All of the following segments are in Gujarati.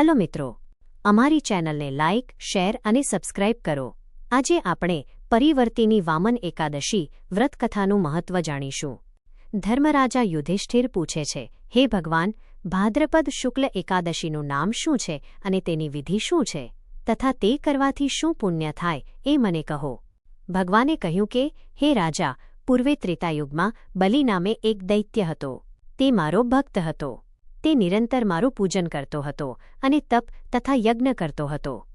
હલો મિત્રો, અમારી ચેનલને લાઇક શેર અને સબસ્ક્રાઇબ કરો. આજે આપણે પરિવર્તિની વામન એકાદશી વ્રતકથાનું મહત્વ જાણીશું. ધર્મરાજા યુધિષ્ઠિર પૂછે છે, હે ભગવાન, ભાદ્રપદ શુક્લ એકાદશીનું નામ શું છે અને તેની વિધિ શું છે? તથા તે કરવાથી શું પુણ્ય થાય એ મને કહો. ભગવાને કહ્યું કે, હે રાજા, પૂર્વે ત્રેતાયુગમાં બલિ નામે એક દૈત્ય હતો. તે મારો ભક્ત હતો. તે નિરંતર મારું પૂજન કરતો હતો અને તપ તથા યજ્ઞ કરતો હતો.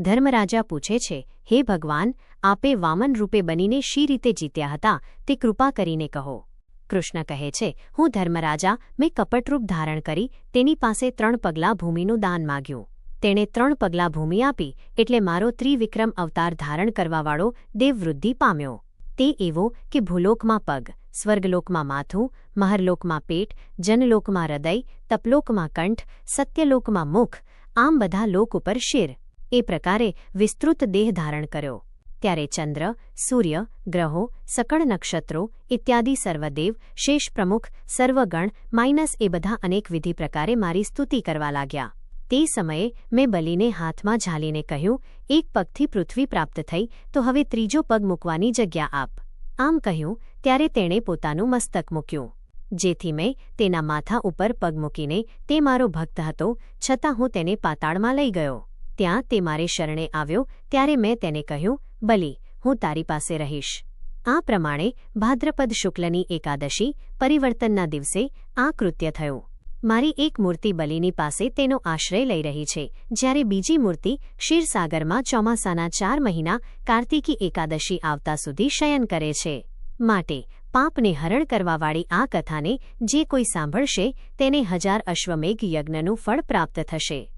ધર્મરાજા પૂછે છે, હે ભગવાન, આપે વામન રૂપે બનીને શી રીતે જીત્યા હતા? તે કૃપા કરીને કહો. કૃષ્ણ કહે છે, હું ધર્મરાજા, મેં કપટરૂપ ધારણ કરી, તેની પાસે ત્રણ પગલાં ભૂમિનું દાન માગ્યું. તેણે ત્રણ પગલાં ભૂમિ આપી, એટલે મારો ત્રિવિક્રમ અવતાર ધારણ કરવાવાળો દેવવૃદ્ધિ પામ્યો. તે એવો કે ભૂલોકમાં પગ, સ્વર્ગલોકમાં માથું, મહરલોકમાં પેટ, જનલોકમાં હૃદય, તપલોકમાં કંઠ, સત્યલોકમાં મુખ, આમ બધા લોક ઉપર શિર. એ પ્રકારે વિસ્તૃત દેહ ધારણ કર્યો. ત્યારે ચંદ્ર, સૂર્ય, ગ્રહો, સકળ નક્ષત્રો, ઇત્યાદિ સર્વદેવ, શેષ પ્રમુખ, સર્વગણ, માઇનસ એ બધા અનેક વિધિ પ્રકારે મારી સ્તુતિ કરવા લાગ્યા. તે સમયે મેં બલીને હાથમાં ઝાલીને કહ્યું, એક પગથી પૃથ્વી પ્રાપ્ત થઈ, તો હવે ત્રીજો પગ મૂકવાની જગ્યા આપ. આમ કહ્યું, ત્યારે તેણે પોતાનું મસ્તક મૂક્યું. જેથી મેં તેના માથા ઉપર પગ મૂકીને તે મારો ભક્ત હતો, છતાં હું તેને પાતાળમાં લઈ ગયો. ત્યાં તે મારે શરણે આવ્યો, ત્યારે મેં તેને કહ્યું, બલી, હું તારી પાસે રહીશ. આ પ્રમાણે ભાદ્રપદ શુક્લની એકાદશી પરિવર્તનના દિવસે આ કૃત્ય થયું. મારી એક મૂર્તિ બલીની પાસે તેનો આશ્રય લઈ રહી છે, જ્યારે બીજી મૂર્તિ ક્ષીરસાગરમાં ચોમાસાના ચાર મહિના કાર્તિકી એકાદશી આવતા સુધી શયન કરે છે. માટે પાપને હરણ કરવાવાળી આ કથાને જે કોઈ સાંભળશે, તેને હજાર અશ્વમેઘ યજ્ઞનું ફળ પ્રાપ્ત થશે.